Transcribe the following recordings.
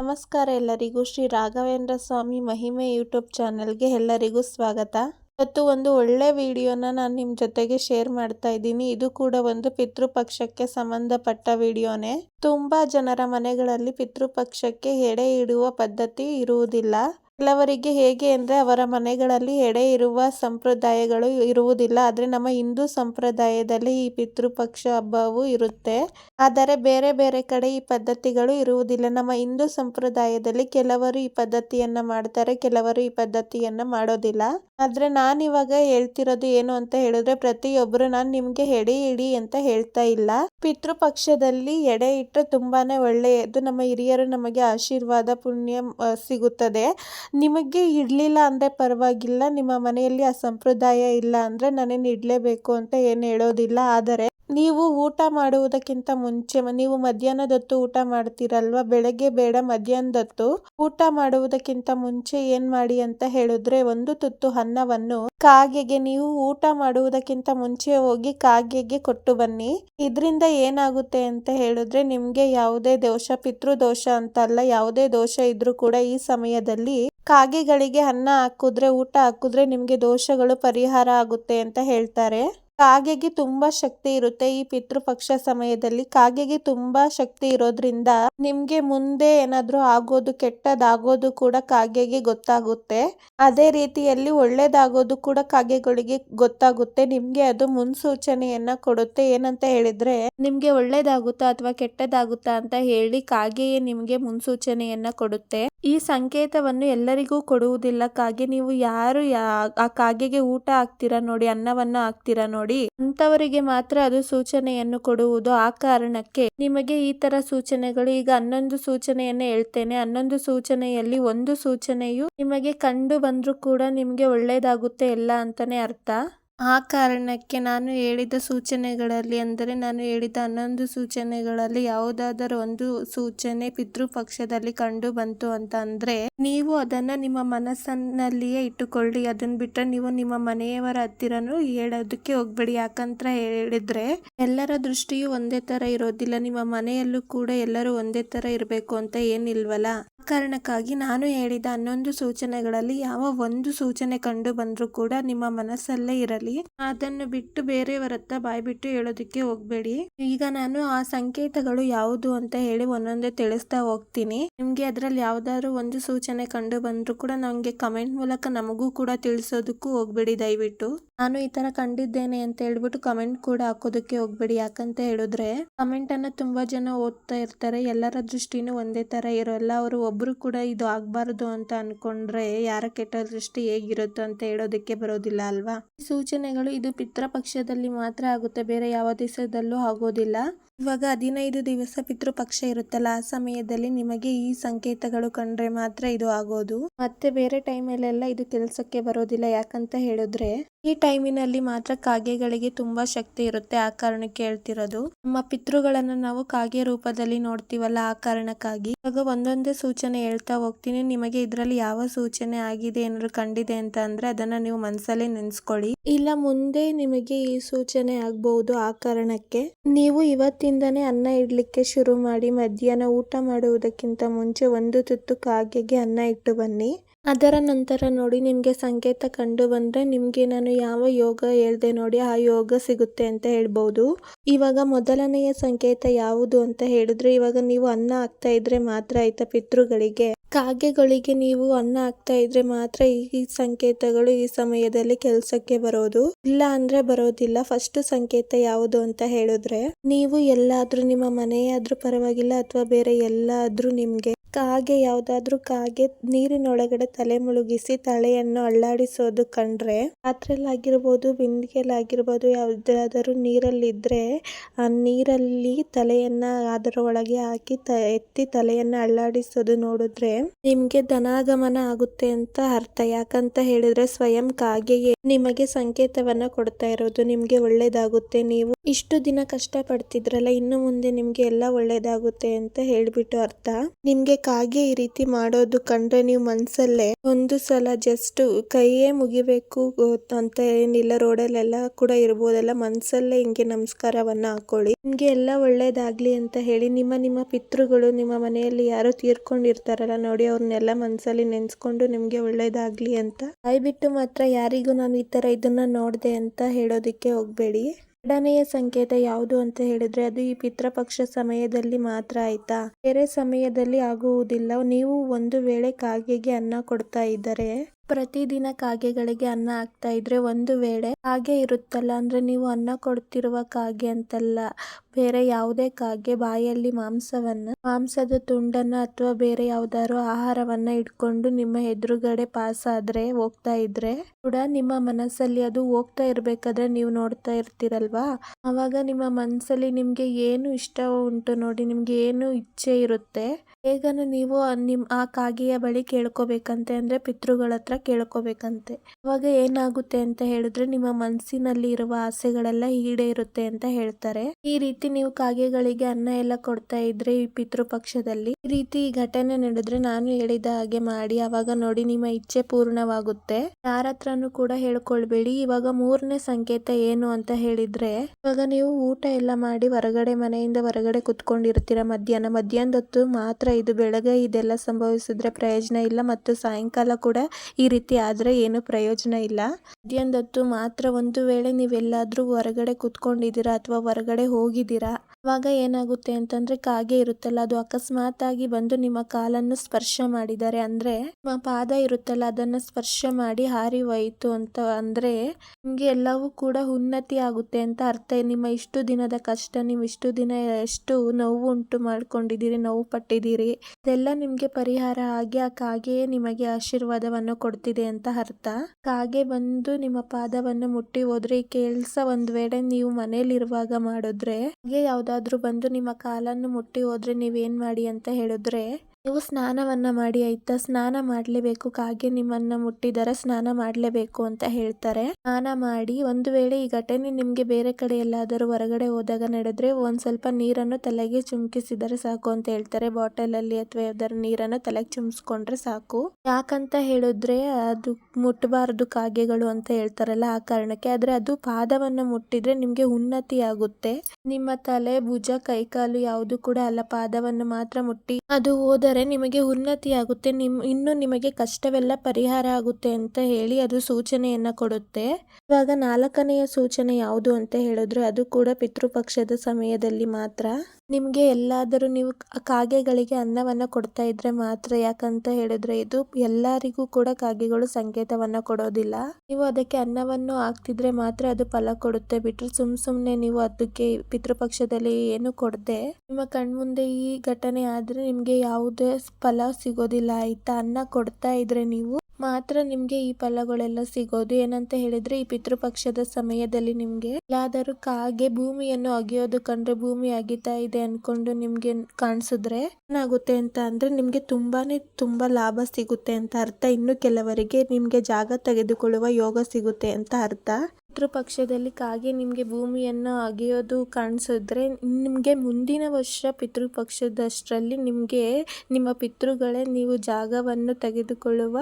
ನಮಸ್ಕಾರ ಎಲ್ಲರಿಗೂ. ಶ್ರೀ ರಾಘವೇಂದ್ರ ಸ್ವಾಮಿ ಮಹಿಮೆ ಯೂಟ್ಯೂಬ್ ಚಾನೆಲ್ಗೆ ಎಲ್ಲರಿಗೂ ಸ್ವಾಗತ. ಇವತ್ತು ಒಂದು ಒಳ್ಳೆ ವಿಡಿಯೋನ ನಾನು ನಿಮ್ಮ ಜೊತೆಗೆ ಶೇರ್ ಮಾಡ್ತಾ ಇದ್ದೀನಿ. ಇದು ಕೂಡ ಒಂದು ಪಿತೃಪಕ್ಷಕ್ಕೆ ಸಂಬಂಧಪಟ್ಟ ವಿಡಿಯೋನೇ. ತುಂಬಾ ಜನರ ಮನೆಗಳಲ್ಲಿ ಪಿತೃಪಕ್ಷಕ್ಕೆ ಎಡೆ ಇಡುವ ಪದ್ಧತಿ ಇರುವುದಿಲ್ಲ. ಕೆಲವರಿಗೆ ಹೇಗೆ ಅಂದರೆ ಅವರ ಮನೆಗಳಲ್ಲಿ ಎಡೆ ಇರುವ ಸಂಪ್ರದಾಯಗಳು ಇರುವುದಿಲ್ಲ. ಆದರೆ ನಮ್ಮ ಹಿಂದೂ ಸಂಪ್ರದಾಯದಲ್ಲಿ ಈ ಪಿತೃಪಕ್ಷ ಹಬ್ಬವು ಇರುತ್ತೆ. ಆದರೆ ಬೇರೆ ಬೇರೆ ಕಡೆ ಈ ಪದ್ಧತಿಗಳು ಇರುವುದಿಲ್ಲ. ನಮ್ಮ ಹಿಂದೂ ಸಂಪ್ರದಾಯದಲ್ಲಿ ಕೆಲವರು ಈ ಪದ್ಧತಿಯನ್ನ ಮಾಡ್ತಾರೆ, ಕೆಲವರು ಈ ಪದ್ಧತಿಯನ್ನ ಮಾಡೋದಿಲ್ಲ. ಆದರೆ ನಾನು ಇವಾಗ ಹೇಳ್ತಿರೋದು ಏನು ಅಂತ ಹೇಳಿದ್ರೆ ಪ್ರತಿಯೊಬ್ಬರು ನಾನು ನಿಮಗೆ ಎಡೆ ಇಡಿ ಅಂತ ಹೇಳ್ತಾ ಇಲ್ಲ. ಪಿತೃಪಕ್ಷದಲ್ಲಿ ಎಡೆ ಇಟ್ಟರೆ ತುಂಬಾನೇ ಒಳ್ಳೆಯದು. ನಮ್ಮ ಹಿರಿಯರು ನಮಗೆ ಆಶೀರ್ವಾದ, ಪುಣ್ಯ ಸಿಗುತ್ತದೆ. ನಿಮಗೆ ಇಡ್ಲಿಲ್ಲ ಅಂದರೆ ಪರವಾಗಿಲ್ಲ, ನಿಮ್ಮ ಮನೆಯಲ್ಲಿ ಆ ಸಂಪ್ರದಾಯ ಇಲ್ಲ ಅಂದರೆ ನಾನೇನು ಇಡಲೇಬೇಕು ಅಂತ ಏನು ಹೇಳೋದಿಲ್ಲ. ಆದರೆ ನೀವು ಊಟ ಮಾಡುವುದಕ್ಕಿಂತ ಮುಂಚೆ ನೀವು ಮಧ್ಯಾಹ್ನದೊತ್ತು ಊಟ ಮಾಡ್ತೀರಲ್ವಾ? ಬೆಳಗ್ಗೆ ಬೇಡ, ಮಧ್ಯಾಹ್ನದೊತ್ತು ಊಟ ಮಾಡುವುದಕ್ಕಿಂತ ಮುಂಚೆ ಏನ್ ಮಾಡಿ ಅಂತ ಹೇಳಿದ್ರೆ ಒಂದು ತುತ್ತು ಅನ್ನವನ್ನು ಕಾಗೆಗೆ, ನೀವು ಊಟ ಮಾಡುವುದಕ್ಕಿಂತ ಮುಂಚೆ ಹೋಗಿ ಕಾಗೆಗೆ ಕೊಟ್ಟು ಬನ್ನಿ. ಇದರಿಂದ ಏನಾಗುತ್ತೆ ಅಂತ ಹೇಳಿದ್ರೆ ನಿಮ್ಗೆ ಯಾವುದೇ ದೋಷ, ಪಿತೃದೋಷ ಅಂತಲ್ಲ, ಯಾವುದೇ ದೋಷ ಇದ್ರೂ ಕೂಡ ಈ ಸಮಯದಲ್ಲಿ ಕಾಗೆಗಳಿಗೆ ಅನ್ನ ಹಾಕಿದ್ರೆ, ಊಟ ಹಾಕಿದ್ರೆ ನಿಮ್ಗೆ ದೋಷಗಳು ಪರಿಹಾರ ಆಗುತ್ತೆ ಅಂತ ಹೇಳ್ತಾರೆ. ಕಾಗೆಗೆ ತುಂಬಾ ಶಕ್ತಿ ಇರುತ್ತೆ. ಈ ಪಿತೃಪಕ್ಷ ಸಮಯದಲ್ಲಿ ಕಾಗೆಗೆ ತುಂಬಾ ಶಕ್ತಿ ಇರೋದ್ರಿಂದ ನಿಮ್ಗೆ ಮುಂದೆ ಏನಾದ್ರೂ ಆಗೋದು, ಕೆಟ್ಟದಾಗೋದು ಕೂಡ ಕಾಗೆಗೆ ಗೊತ್ತಾಗುತ್ತೆ. ಅದೇ ರೀತಿಯಲ್ಲಿ ಒಳ್ಳೇದಾಗೋದು ಕೂಡ ಕಾಗೆಗಳಿಗೆ ಗೊತ್ತಾಗುತ್ತೆ. ನಿಮ್ಗೆ ಅದು ಮುನ್ಸೂಚನೆಯನ್ನ ಕೊಡುತ್ತೆ. ಏನಂತ ಹೇಳಿದ್ರೆ, ನಿಮ್ಗೆ ಒಳ್ಳೇದಾಗುತ್ತಾ ಅಥವಾ ಕೆಟ್ಟದಾಗುತ್ತಾ ಅಂತ ಹೇಳಿ ಕಾಗೆಯೇ ನಿಮ್ಗೆ ಮುನ್ಸೂಚನೆಯನ್ನ ಕೊಡುತ್ತೆ. ಈ ಸಂಕೇತವನ್ನು ಎಲ್ಲರಿಗೂ ಕೊಡುವುದಿಲ್ಲ. ಕಾಗೆ ನೀವು ಯಾರು ಆ ಕಾಗೆಗೆ ಊಟ ಹಾಕ್ತೀರಾ ನೋಡಿ, ಅನ್ನವನ್ನ ಹಾಕ್ತೀರಾ ನೋಡಿ ಅಂತವರಿಗೆ ಮಾತ್ರ ಅದು ಸೂಚನೆಯನ್ನು ಕೊಡುವುದು. ಆ ಕಾರಣಕ್ಕೆ ನಿಮಗೆ ಈ ತರ ಸೂಚನೆಗಳು, ಈಗ ಹನ್ನೊಂದು ಸೂಚನೆಯನ್ನು ಹೇಳ್ತೇನೆ. ಹನ್ನೊಂದು ಸೂಚನೆಯಲ್ಲಿ ಒಂದು ಸೂಚನೆಯು ನಿಮಗೆ ಕಂಡು ಬಂದ್ರೂ ಕೂಡ ನಿಮ್ಗೆ ಒಳ್ಳೇದಾಗುತ್ತೆ ಎಲ್ಲ ಅಂತಾನೆ ಅರ್ಥ? ಆ ಕಾರಣಕ್ಕೆ ನಾನು ಹೇಳಿದ ಸೂಚನೆಗಳಲ್ಲಿ ಅಂದರೆ ನಾನು ಹೇಳಿದ ಹನ್ನೊಂದು ಸೂಚನೆಗಳಲ್ಲಿ ಯಾವುದಾದರೂ ಒಂದು ಸೂಚನೆ ಪಿತೃಪಕ್ಷದಲ್ಲಿ ಕಂಡು ಬಂತು ಅಂತ ಅಂದ್ರೆ ನೀವು ಅದನ್ನ ನಿಮ್ಮ ಮನಸ್ಸಿನಲ್ಲಿಯೇ ಇಟ್ಟುಕೊಳ್ಳಿ. ಅದನ್ನ ಬಿಟ್ಟರೆ ನೀವು ನಿಮ್ಮ ಮನೆಯವರ ಹತ್ತಿರನೂ ಹೇಳೋದಕ್ಕೆ ಹೋಗ್ಬೇಡಿ. ಯಾಕಂತ ಹೇಳಿದ್ರೆ ಎಲ್ಲರ ದೃಷ್ಟಿಯು ಒಂದೇ ತರ ಇರೋದಿಲ್ಲ. ನಿಮ್ಮ ಮನೆಯಲ್ಲೂ ಕೂಡ ಎಲ್ಲರೂ ಒಂದೇ ತರ ಇರಬೇಕು ಅಂತ ಏನಿಲ್ವಲ್ಲ? ಕಾರಣಕ್ಕಾಗಿ ನಾನು ಹೇಳಿದ ಹನ್ನೊಂದು ಸೂಚನೆಗಳಲ್ಲಿ ಯಾವ ಒಂದು ಸೂಚನೆ ಕಂಡು ಬಂದರೂ ಕೂಡ ನಿಮ್ಮ ಮನಸ್ಸಲ್ಲೇ ಇರಲಿ. ಅದನ್ನು ಬಿಟ್ಟು ಬೇರೆಯವರ ಹತ್ರ ಬಾಯ್ ಬಿಟ್ಟು ಹೇಳೋದಕ್ಕೆ ಹೋಗ್ಬೇಡಿ. ಈಗ ನಾನು ಆ ಸಂಕೇತಗಳು ಯಾವುದು ಅಂತ ಹೇಳಿ ಒಂದೊಂದೇ ತಿಳಿಸ್ತಾ ಹೋಗ್ತೀನಿ. ನಿಮ್ಗೆ ಅದ್ರಲ್ಲಿ ಯಾವ್ದಾದ್ರು ಒಂದು ಸೂಚನೆ ಕಂಡು ಬಂದ್ರು ಕೂಡ ನಮ್ಗೆ ಕಮೆಂಟ್ ಮೂಲಕ ನಮಗೂ ಕೂಡ ತಿಳಿಸೋದಕ್ಕೂ ಹೋಗ್ಬೇಡಿ ದಯವಿಟ್ಟು. ನಾನು ಈ ತರ ಕಂಡಿದ್ದೇನೆ ಅಂತ ಹೇಳ್ಬಿಟ್ಟು ಕಮೆಂಟ್ ಕೂಡ ಹಾಕೋದಕ್ಕೆ ಹೋಗ್ಬೇಡಿ. ಯಾಕಂತ ಹೇಳಿದ್ರೆ ಕಮೆಂಟ್ ಅನ್ನ ತುಂಬಾ ಜನ ಓದ್ತಾ ಇರ್ತಾರೆ. ಎಲ್ಲರ ದೃಷ್ಟಿನೂ ಒಂದೇ ತರ ಇರೋಲ್ಲ. ಅವರು ಒಬ್ರು ಕೂಡ ಇದು ಆಗ್ಬಾರ್ದು ಅಂತ ಅನ್ಕೊಂಡ್ರೆ ಯಾರ ಕೆಟ್ಟ ದೃಷ್ಟಿ ಹೇಗಿರುತ್ತೋ ಅಂತ ಹೇಳೋದಕ್ಕೆ ಬರೋದಿಲ್ಲ ಅಲ್ವಾ? ಈ ಸೂಚನೆಗಳು ಇದು ಪಿತೃಪಕ್ಷದಲ್ಲಿ ಮಾತ್ರ ಆಗುತ್ತೆ ಬೇರೆ ಯಾವ ದಿವಸದಲ್ಲೂ ಆಗೋದಿಲ್ಲ. ಇವಾಗ ಹದಿನೈದು ದಿವಸ ಪಿತೃಪಕ್ಷ ಇರುತ್ತಲ್ಲ, ಆ ಸಮಯದಲ್ಲಿ ನಿಮಗೆ ಈ ಸಂಕೇತಗಳು ಕಂಡ್ರೆ ಮಾತ್ರ ಇದು ಆಗೋದು. ಮತ್ತೆ ಬೇರೆ ಟೈಮಲ್ಲೆಲ್ಲ ಇದು ಕೆಲಸಕ್ಕೆ ಬರೋದಿಲ್ಲ ಯಾಕಂತ ಹೇಳಿದ್ರೆ, ಈ ಟೈಮಿನಲ್ಲಿ ಮಾತ್ರ ಕಾಗೆಗಳಿಗೆ ತುಂಬಾ ಶಕ್ತಿ ಇರುತ್ತೆ ಆ ಕಾರಣಕ್ಕೆ ಹೇಳ್ತಿರೋದು. ನಮ್ಮ ಪಿತೃಗಳನ್ನ ನಾವು ಕಾಗೆ ರೂಪದಲ್ಲಿ ನೋಡ್ತೀವಲ್ಲ ಆ ಕಾರಣಕ್ಕಾಗಿ. ಇವಾಗ ಒಂದೊಂದೇ ಸೂಚನೆ ಹೇಳ್ತಾ ಹೋಗ್ತೀನಿ. ನಿಮಗೆ ಇದ್ರಲ್ಲಿ ಯಾವ ಸೂಚನೆ ಆಗಿದೆ ಏನಾದ್ರು ಕಂಡಿದೆ ಅಂತ ಅಂದ್ರೆ ಅದನ್ನ ನೀವು ಮನಸ್ಸಲ್ಲೇ ನೆನ್ಸ್ಕೊಳ್ಳಿ. ಇಲ್ಲ, ಮುಂದೆ ನಿಮಗೆ ಈ ಸೂಚನೆ ಆಗ್ಬಹುದು ಆ ಕಾರಣಕ್ಕೆ. ನೀವು ಇವತ್ತಿಂದನೇ ಅನ್ನ ಇಡ್ಲಿಕ್ಕೆ ಶುರು ಮಾಡಿ ಮಧ್ಯಾಹ್ನ ಊಟ ಮಾಡುವುದಕ್ಕಿಂತ ಮುಂಚೆ ಒಂದು ತುತ್ತು ಕಾಗೆಗೆ ಅನ್ನ ಇಟ್ಟು ಬನ್ನಿ. ಅದರ ನಂತರ ನೋಡಿ, ನಿಮ್ಗೆ ಸಂಕೇತ ಕಂಡು ಬಂದ್ರೆ ನಿಮ್ಗೆ ನಾನು ಯಾವ ಯೋಗ ಹೇಳ್ದೆ ನೋಡಿ, ಆ ಯೋಗ ಸಿಗುತ್ತೆ ಅಂತ ಹೇಳ್ಬೋದು. ಇವಾಗ ಮೊದಲನೆಯ ಸಂಕೇತ ಯಾವುದು ಅಂತ ಹೇಳಿದ್ರೆ, ಇವಾಗ ನೀವು ಅನ್ನ ಹಾಕ್ತಾ ಇದ್ರೆ ಮಾತ್ರ ಆಯ್ತಾ ಪಿತೃಗಳಿಗೆ? ಕಾಗೆಗಳಿಗೆ ನೀವು ಅನ್ನ ಹಾಕ್ತಾ ಇದ್ರೆ ಮಾತ್ರ ಈ ಸಂಕೇತಗಳು ಈ ಸಮಯದಲ್ಲಿ ಕೆಲಸಕ್ಕೆ ಬರೋದು. ಇಲ್ಲ ಅಂದ್ರೆ ಬರೋದಿಲ್ಲ. ಫಸ್ಟ್ ಸಂಕೇತ ಯಾವುದು ಅಂತ ಹೇಳಿದ್ರೆ, ನೀವು ಎಲ್ಲಾದ್ರೂ ನಿಮ್ಮ ಮನೆಯಾದ್ರೂ ಪರವಾಗಿಲ್ಲ ಅಥವಾ ಬೇರೆ ಎಲ್ಲಾದ್ರೂ ನಿಮ್ಗೆ ಕಾಗೆ ಯಾವುದಾದ್ರೂ ಕಾಗೆ ನೀರಿನೊಳಗಡೆ ತಲೆ ಮುಳುಗಿಸಿ ತಲೆಯನ್ನು ಅಳ್ಳಾಡಿಸೋದು ಕಂಡ್ರೆ ಪಾತ್ರೆಲಾಗಿರ್ಬೋದು ಬಿಂದಿಗೆಲಾಗಿರ್ಬೋದು ಯಾವುದಾದರೂ ನೀರಲ್ಲಿದ್ದರೆ ಆ ನೀರಲ್ಲಿ ತಲೆಯನ್ನ ಅದರ ಒಳಗೆ ಹಾಕಿ ತ, ಎತ್ತಿ ತಲೆಯನ್ನ ಅಳ್ಳಾಡಿಸೋದು ನೋಡಿದ್ರೆ ನಿಮ್ಗೆ ಧನಾಗಮನ ಆಗುತ್ತೆ ಅಂತ ಅರ್ಥ. ಯಾಕಂತ ಹೇಳಿದ್ರೆ ಸ್ವಯಂ ಕಾಗೆಯೇ ನಿಮಗೆ ಸಂಕೇತವನ್ನ ಕೊಡ್ತಾ ಇರೋದು, ನಿಮ್ಗೆ ಒಳ್ಳೇದಾಗುತ್ತೆ, ನೀವು ಇಷ್ಟು ದಿನ ಕಷ್ಟ ಪಡ್ತಿದ್ರಲ್ಲ ಇನ್ನು ಮುಂದೆ ನಿಮ್ಗೆ ಎಲ್ಲ ಒಳ್ಳೇದಾಗುತ್ತೆ ಅಂತ ಹೇಳ್ಬಿಟ್ಟು ಅರ್ಥ? ನಿಮ್ಗೆ ಕಾಗೆ ಈ ರೀತಿ ಮಾಡೋದು ಕಂಡ್ರೆ ನೀವು ಮನ್ಸಲ್ಲೇ ಒಂದು ಸಲ ಜಸ್ಟ್ ಕೈಯೇ ಮುಗಿಬೇಕು ಅಂತ ಏನಿಲ್ಲ, ರೋಡಲ್ಲೆಲ್ಲ ಕೂಡ ಇರ್ಬೋದಲ್ಲ, ಮನ್ಸಲ್ಲೇ ಹಿಂಗೆ ನಮಸ್ಕಾರವನ್ನ ಹಾಕೊಳ್ಳಿ. ನಿಮ್ಗೆ ಎಲ್ಲ ಒಳ್ಳೇದಾಗ್ಲಿ ಅಂತ ಹೇಳಿ, ನಿಮ್ಮ ನಿಮ್ಮ ಪಿತೃಗಳು ನಿಮ್ಮ ಮನೆಯಲ್ಲಿ ಯಾರು ತೀರ್ಕೊಂಡಿರ್ತಾರಲ್ಲ ನೋಡಿ, ಅವ್ರನ್ನೆಲ್ಲ ಮನ್ಸಲ್ಲಿ ನೆನ್ಸ್ಕೊಂಡು ನಿಮ್ಗೆ ಒಳ್ಳೇದಾಗ್ಲಿ ಅಂತ. ಬಾಯ್ಬಿಟ್ಟು ಮಾತ್ರ ಯಾರಿಗೂ ನಾನು ಈ ತರ ಇದನ್ನ ನೋಡ್ದೆ ಅಂತ ಹೇಳೋದಿಕ್ಕೆ ಹೋಗ್ಬೇಡಿ. ಎರಡನೆಯ ಸಂಕೇತ ಯಾವುದು ಅಂತ ಹೇಳಿದ್ರೆ ಅದು ಈ ಪಿತೃಪಕ್ಷ ಸಮಯದಲ್ಲಿ ಮಾತ್ರ ಆಯ್ತಾ? ಬೇರೆ ಸಮಯದಲ್ಲಿ ಆಗುವುದಿಲ್ಲ. ನೀವು ಒಂದು ವೇಳೆ ಕಾಗೆಗೆ ಅನ್ನ ಕೊಡ್ತಾ ಇದ್ದರೆ ಪ್ರತಿದಿನ ಕಾಗೆಗಳಿಗೆ ಅನ್ನ ಹಾಕ್ತಾ ಇದ್ರೆ ಒಂದು ವೇಳೆ ಕಾಗೆ ಇರುತ್ತಲ್ಲ, ಅಂದ್ರೆ ನೀವು ಅನ್ನ ಕೊಡ್ತಿರುವ ಕಾಗೆ ಅಂತಲ್ಲ, ಬೇರೆ ಯಾವುದೇ ಕಾಗೆ ಬಾಯಲ್ಲಿ ಮಾಂಸವನ್ನ, ಮಾಂಸದ ತುಂಡನ್ನ ಅಥವಾ ಬೇರೆ ಯಾವ್ದಾದ್ರು ಆಹಾರವನ್ನ ಇಟ್ಕೊಂಡು ನಿಮ್ಮ ಎದುರುಗಡೆ ಪಾಸ್ ಆದ್ರೆ ಹೋಗ್ತಾ ಇದ್ರೆ ಕೂಡ ನಿಮ್ಮ ಮನಸ್ಸಲ್ಲಿ ಅದು ಹೋಗ್ತಾ ಇರ್ಬೇಕಾದ್ರೆ ನೀವು ನೋಡ್ತಾ ಇರ್ತೀರಲ್ವಾ? ಅವಾಗ ನಿಮ್ಮ ಮನಸ್ಸಲ್ಲಿ ನಿಮ್ಗೆ ಏನು ಇಷ್ಟ ಉಂಟು ನೋಡಿ, ನಿಮ್ಗೆ ಏನು ಇಚ್ಛೆ ಇರುತ್ತೆ? ಬೇಗನೆ ನೀವು ನಿಮ್ ಆ ಕಾಗೆಯ ಬಳಿ ಕೇಳ್ಕೋಬೇಕಂತೆ ಅಂದ್ರೆ ಪಿತೃಗಳ ಹತ್ರ ಕೇಳ್ಕೋಬೇಕಂತೆ. ಅವಾಗ ಏನಾಗುತ್ತೆ ಅಂತ ಹೇಳಿದ್ರೆ ನಿಮ್ಮ ಮನಸ್ಸಿನಲ್ಲಿ ಇರುವ ಆಸೆಗಳೆಲ್ಲ ಈಡೇರುತ್ತೆ ಅಂತ ಹೇಳ್ತಾರೆ. ಈ ರೀತಿ ನೀವು ಕಾಗೆಗಳಿಗೆ ಅನ್ನ ಎಲ್ಲ ಕೊಡ್ತಾ ಇದ್ರೆ ಈ ಪಿತೃಪಕ್ಷದಲ್ಲಿ ಈ ರೀತಿ ಈ ಘಟನೆ ನಡೆದ್ರೆ ನಾನು ಹೇಳಿದ ಹಾಗೆ ಮಾಡಿ. ಅವಾಗ ನೋಡಿ ನಿಮ್ಮ ಇಚ್ಛೆ ಪೂರ್ಣವಾಗುತ್ತೆ. ಯಾರ ಹತ್ರನೂ ಕೂಡ ಹೇಳ್ಕೊಳ್ಬೇಡಿ. ಇವಾಗ ಮೂರನೇ ಸಂಕೇತ ಏನು ಅಂತ ಹೇಳಿದ್ರೆ, ಇವಾಗ ನೀವು ಊಟ ಎಲ್ಲ ಮಾಡಿ ಹೊರಗಡೆ ಮನೆಯಿಂದ ಹೊರಗಡೆ ಕುತ್ಕೊಂಡಿರ್ತೀರಾ ಮಧ್ಯಾಹ್ನ. ಮಧ್ಯಾಹ್ನದ ಹೊತ್ತು ಮಾತ್ರ ಇದು ಬೆಳಗ್ಗೆ ಇದೆಲ್ಲ ಸಂಭವಿಸಿದ್ರೆ ಪ್ರಯೋಜನ ಇಲ್ಲ ಮತ್ತು ಸಾಯಂಕಾಲ ಕೂಡ ಈ ರೀತಿ ಆದ್ರೆ ಏನು ಪ್ರಯೋಜನ ಇಲ್ಲ. ಮಧ್ಯಾಹ್ನದತ್ತು ಮಾತ್ರ ಒಂದು ವೇಳೆ ನೀವೆಲ್ಲಾದರೂ ಹೊರಗಡೆ ಕುತ್ಕೊಂಡಿದ್ದೀರಾ ಅಥವಾ ಹೊರಗಡೆ ಹೋಗಿದ್ದೀರಾ? ಅವಾಗ ಏನಾಗುತ್ತೆ ಅಂತಂದ್ರೆ ಕಾಗೆ ಇರುತ್ತಲ್ಲ, ಅದು ಅಕಸ್ಮಾತ್ ಆಗಿ ಬಂದು ನಿಮ್ಮ ಕಾಲನ್ನು ಸ್ಪರ್ಶ ಮಾಡಿದ್ದಾರೆ ಅಂದ್ರೆ ನಿಮ್ಮ ಪಾದ ಇರುತ್ತಲ್ಲ, ಅದನ್ನ ಸ್ಪರ್ಶ ಮಾಡಿ ಹಾರಿ ಹೋಯಿತು ಅಂತ ಅಂದ್ರೆ ನಿಮ್ಗೆ ಎಲ್ಲವೂ ಕೂಡ ಉನ್ನತಿ ಆಗುತ್ತೆ ಅಂತ ಅರ್ಥ. ನಿಮ್ಮ ಇಷ್ಟು ದಿನದ ಕಷ್ಟ ನೀವು ಇಷ್ಟು ದಿನ ಎಷ್ಟು ನೋವು ಉಂಟು ಮಾಡ್ಕೊಂಡಿದ್ದೀರಿ, ನೋವು ಪಟ್ಟಿದ್ದೀರಿ. ಇದೆಲ್ಲ ನಿಮ್ಗೆ ಪರಿಹಾರ ಆಗಿ ಆ ಕಾಗೆಯೇ ನಿಮಗೆ ಆಶೀರ್ವಾದವನ್ನು ಕೊಡ್ತಿದೆ ಅಂತ ಅರ್ಥ. ಕಾಗೆ ಬಂದು ನಿಮ್ಮ ಪಾದವನ್ನು ಮುಟ್ಟಿ ಹೋದ್ರೆ ಈ ಕೆಲ್ಸ ಒಂದ್ ವೇಳೆ ನೀವು ಮನೇಲಿರುವಾಗ ಮಾಡಿದ್ರೆ, ಹಾಗೆ ಯಾವ್ದಾದ್ರು ಬಂದು ನಿಮ್ಮ ಕಾಲನ್ನು ಮುಟ್ಟಿ ಹೋದ್ರೆ ನೀವೇನ್ ಮಾಡಿ ಅಂತ ಹೇಳಿದ್ರೆ ನೀವು ಸ್ನಾನವನ್ನ ಮಾಡಿ ಆಯ್ತಾ? ಸ್ನಾನ ಮಾಡ್ಲೇಬೇಕು, ಕಾಗೆ ನಿಮ್ಮನ್ನ ಮುಟ್ಟಿದರೆ, ಸ್ನಾನ ಮಾಡ್ಲೇಬೇಕು ಅಂತ ಹೇಳ್ತಾರೆ. ಸ್ನಾನ ಮಾಡಿ ಒಂದು ವೇಳೆ ಈ ಘಟನೆ ನಿಮ್ಗೆ ಬೇರೆ ಕಡೆ ಎಲ್ಲಾದರೂ ಹೊರಗಡೆ ಹೋದಾಗ ನಡೆದ್ರೆ ಒಂದ್ ಸ್ವಲ್ಪ ನೀರನ್ನು ತಲೆಗೆ ಚುಮ್ಕಿಸಿದರೆ ಸಾಕು ಅಂತ ಹೇಳ್ತಾರೆ. ಬಾಟಲ್ ಅಲ್ಲಿ ಅಥವಾ ಯಾವ್ದಾರ ನೀರನ್ನು ತಲೆಗೆ ಚುಮ್ಸ್ಕೊಂಡ್ರೆ ಸಾಕು. ಯಾಕಂತ ಹೇಳಿದ್ರೆ ಅದು ಮುಟ್ಟಬಾರದು ಕಾಗೆಗಳು ಅಂತ ಹೇಳ್ತಾರಲ್ಲ ಆ ಕಾರಣಕ್ಕೆ. ಆದ್ರೆ ಅದು ಪಾದವನ್ನು ಮುಟ್ಟಿದ್ರೆ ನಿಮ್ಗೆ ಉನ್ನತಿ ಆಗುತ್ತೆ. ನಿಮ್ಮ ತಲೆ, ಭುಜ, ಕೈಕಾಲು ಯಾವುದು ಕೂಡ ಅಲ್ಲ. ಪಾದವನ್ನು ಮಾತ್ರ ಮುಟ್ಟಿ ಅದು ಹೋದರೆ ನಿಮಗೆ ಉನ್ನತಿಯಾಗುತ್ತೆ, ನಿಮ್, ಇನ್ನು ನಿಮಗೆ ಕಷ್ಟವೆಲ್ಲ ಪರಿಹಾರ ಆಗುತ್ತೆ ಅಂತ ಹೇಳಿ ಅದು ಸೂಚನೆಯನ್ನ ಕೊಡುತ್ತೆ. ಇವಾಗ ನಾಲ್ಕನೆಯ ಸೂಚನೆ ಯಾವುದು ಅಂತ ಹೇಳಿದ್ರೆ ಅದು ಕೂಡ ಪಿತೃಪಕ್ಷದ ಸಮಯದಲ್ಲಿ ಮಾತ್ರ. ನಿಮ್ಗೆ ಎಲ್ಲಾದರೂ ನೀವು ಕಾಗೆಗಳಿಗೆ ಅನ್ನವನ್ನು ಕೊಡ್ತಾ ಇದ್ರೆ ಮಾತ್ರ ಯಾಕಂತ ಹೇಳಿದ್ರೆ ಇದು ಎಲ್ಲರಿಗೂ ಕೂಡ ಕಾಗೆಗಳು ಸಂಕೇತವನ್ನ ಕೊಡೋದಿಲ್ಲ. ನೀವು ಅದಕ್ಕೆ ಅನ್ನವನ್ನು ಹಾಕ್ತಿದ್ರೆ ಮಾತ್ರ ಅದು ಫಲ ಕೊಡುತ್ತೆ. ಬಿಟ್ರೆ ಸುಮ್ ಸುಮ್ನೆ ನೀವು ಅದಕ್ಕೆ ಪಿತೃಪಕ್ಷದಲ್ಲಿ ಏನು ಕೊಡದೆ, ನಿಮ್ಮ ಕಣ್ಮುಂದೆ ಈ ಘಟನೆ ಆದ್ರೆ ನಿಮ್ಗೆ ಯಾವುದೇ ಫಲ ಸಿಗೋದಿಲ್ಲ. ಆಯ್ತಾ? ಅನ್ನ ಕೊಡ್ತಾ ಇದ್ರೆ ನೀವು ಮಾತ್ರ ನಿಮ್ಗೆ ಈ ಫಲಗಳೆಲ್ಲ ಸಿಗೋದು? ಏನಂತ ಹೇಳಿದ್ರೆ, ಈ ಪಿತೃಪಕ್ಷದ ಸಮಯದಲ್ಲಿ ನಿಮ್ಗೆ ಎಲ್ಲಾದರೂ ಕಾಗೆ ಭೂಮಿಯನ್ನು ಅಗೆಯೋದು ಕಂಡ್ರೆ ಭೂಮಿ ಅಗಿತಾ ಇದೆ ಅನ್ಕೊಂಡು ನಿಮ್ಗೆ ಕಾಣಿಸಿದ್ರೆ ಏನಾಗುತ್ತೆ ಅಂತ ಅಂದ್ರೆ, ನಿಮ್ಗೆ ತುಂಬಾನೇ ತುಂಬಾ ಲಾಭ ಸಿಗುತ್ತೆ ಅಂತ ಅರ್ಥ. ಇನ್ನು ಕೆಲವರಿಗೆ ನಿಮ್ಗೆ ಜಾಗ ತೆಗೆದುಕೊಳ್ಳುವ ಯೋಗ ಸಿಗುತ್ತೆ ಅಂತ ಅರ್ಥ. ಪಿತೃಪಕ್ಷದಲ್ಲಿ ಕಾಗೆ ನಿಮಗೆ ಭೂಮಿಯನ್ನು ಅಗೆಯೋದು ಕಾಣಿಸಿದ್ರೆ ನಿಮಗೆ ಮುಂದಿನ ವರ್ಷ ಪಿತೃಪಕ್ಷದಷ್ಟರಲ್ಲಿ ನಿಮಗೆ ನಿಮ್ಮ ಪಿತೃಗಳೇ ನೀವು ಜಾಗವನ್ನು ತೆಗೆದುಕೊಳ್ಳುವ